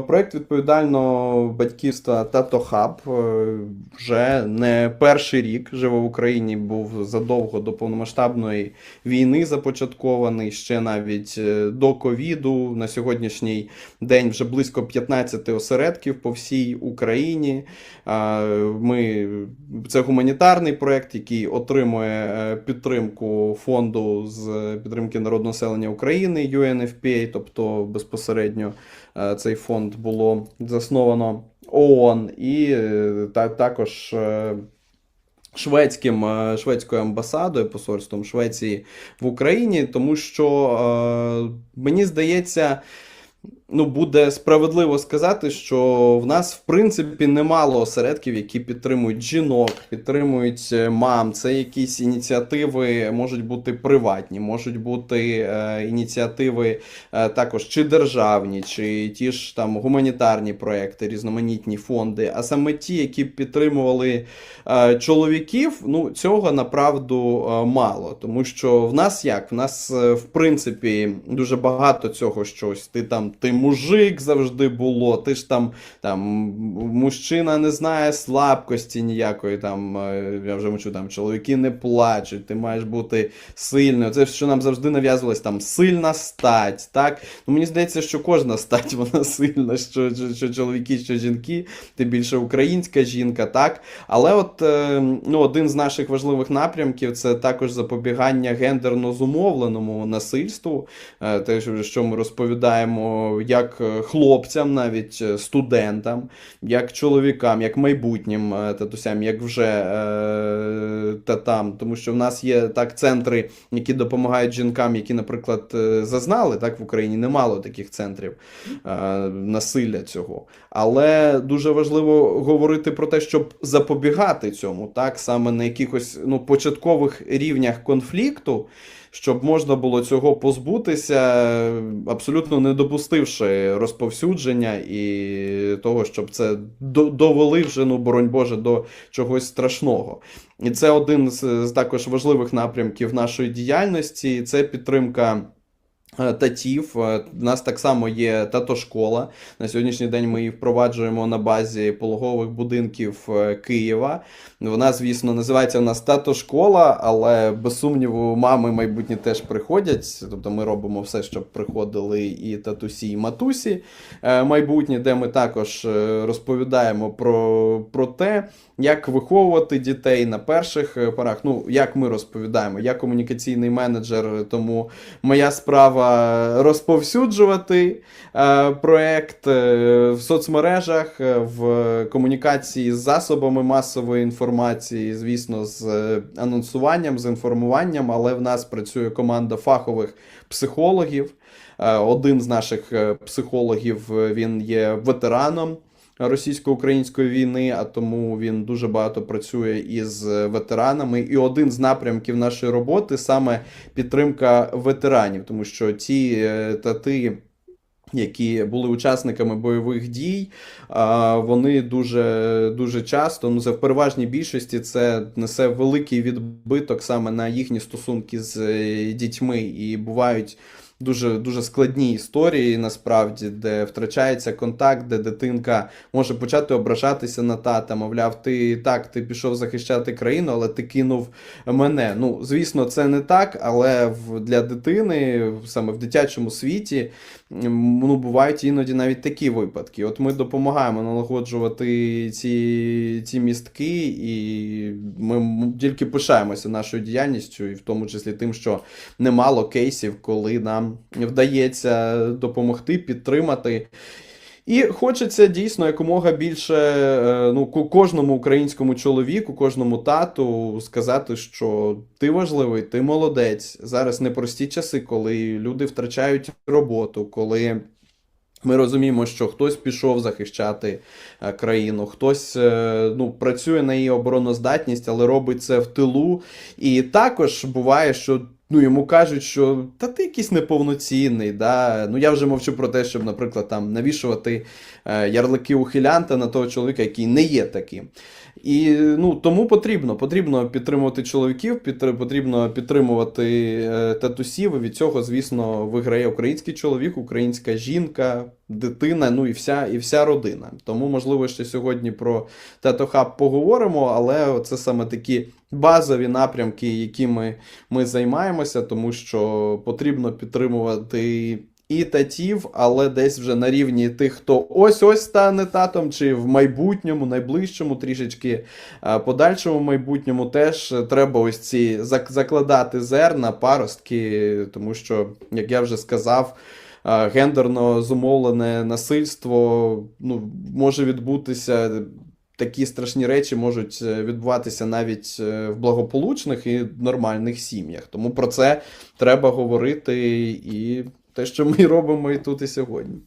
Проект відповідального батьківства Тато Хаб е, вже не перший рік живе в Україні, був задовго до повномасштабної війни започаткований, ще навіть е, до ковіду. На сьогоднішній день вже близько 15 осередків по всій Україні. Ми це гуманітарний проект, який отримує е, підтримку фонду з підтримки народного населення України UNFPA, тобто безпосередньо е, цей фонд було засновано ООН і е, та, також. е, Шведським е, шведською амбасадою, посольством Швеції в Україні, тому що е, мені здається, ну буде справедливо сказати, що в нас в принципі немало осередків, які підтримують жінок, підтримують е, мам. Це якісь ініціативи можуть бути приватні, можуть бути е, ініціативи е, також чи державні, чи ті ж там гуманітарні проекти, різноманітні фонди. А саме ті, які підтримували е, чоловіків, ну цього направду е, мало. Тому що в нас як? В нас е, в принципі дуже багато цього щось. Ти там ти мужик завжди було. Ти ж там там мужчина не знає слабкості ніякої. Там е, я вже мовчу, там чоловіки не плачуть, ти маєш бути сильною. Це що нам завжди нав'язувалось там сильна стать. Так ну мені здається, що кожна стать вона сильна, що, що, що чоловіки, що жінки, ти більше українська жінка, так. Але от е, ну, один з наших важливих напрямків це також запобігання гендерно зумовленому насильству. Е, Те, що ми розповідаємо як е, хлопцям, навіть е, студентам, як чоловікам, як майбутнім е, татусям, як вже татам. Тому що в нас є так центри, які допомагають жінкам, які, наприклад, зазнали так в Україні немало таких центрів насилля цього. Але дуже важливо говорити про те, щоб запобігати цьому, так саме на якихось ну, початкових рівнях конфлікту. Щоб можна було цього позбутися, абсолютно не допустивши розповсюдження і того, щоб це довели вже, ну боронь Боже, до чогось страшного. І це один з також важливих напрямків нашої діяльності. Це підтримка. Е, Татів, Е, у нас так само є тато-школа. На сьогоднішній день ми її впроваджуємо на базі пологових будинків е, Києва. Вона, звісно, називається у нас тато-школа, але без сумніву, мами майбутні теж приходять. Тобто ми робимо все, щоб приходили і татусі, і матусі е, майбутні, де ми також е, розповідаємо про, про те, як виховувати дітей на перших е, порах. Ну, як ми розповідаємо, я комунікаційний менеджер, тому моя справа розповсюджувати е, проект е, в соцмережах, е, в комунікації з засобами масової інформації, звісно, з анонсуванням, з інформуванням, але в нас працює команда фахових психологів. Один з наших психологів він є ветераном російсько-української війни, а тому він дуже багато працює із ветеранами. І один з напрямків нашої роботи саме підтримка ветеранів, тому що ті е, тати. Які були учасниками бойових дій, вони дуже, дуже часто, ну в переважній більшості, це несе великий відбиток саме на їхні стосунки з е, дітьми. І бувають дуже, дуже складні історії, насправді, де втрачається контакт, де дитинка може почати ображатися на тата. Мовляв, ти так, ти пішов захищати країну, але ти кинув мене. Ну, звісно, це не так, але в, для дитини, саме в дитячому світі, ну, бувають іноді навіть такі випадки. От ми допомагаємо налагоджувати ці, ці містки, і ми тільки пишаємося нашою діяльністю, і в тому числі тим, що немало кейсів, коли нам вдається допомогти, підтримати. І хочеться дійсно якомога більше е, ну, кожному українському чоловіку, кожному тату сказати, що ти важливий, ти молодець. Зараз непрості часи, коли люди втрачають роботу, коли. Ми розуміємо, що хтось пішов захищати е, країну, хтось е, ну, працює на її обороноздатність, але робить це в тилу. І також буває, що ну, йому кажуть, що та ти якийсь неповноцінний. Да? Ну я вже мовчу про те, щоб, наприклад, там навішувати е, ярлики ухилянта на того чоловіка, який не є таким. І ну, тому потрібно, потрібно підтримувати чоловіків, потрібно підтримувати е, татусів. І від цього, звісно, виграє український чоловік, українська жінка. Дитина, ну і вся, і вся родина. Тому, можливо, ще сьогодні про Тето-хаб поговоримо, але це саме такі базові напрямки, якими ми займаємося, тому що потрібно підтримувати і татів, але десь вже на рівні тих, хто ось-ось стане татом, чи в майбутньому, найближчому, трішечки е, подальшому майбутньому теж треба ось ці закладати зерна, паростки, тому що, як я вже сказав, гендерно зумовлене насильство ну, може відбутися. Такі страшні речі можуть е, відбуватися навіть е, в благополучних і нормальних сім'ях. Тому про це треба говорити і те, що ми робимо і тут, і сьогодні.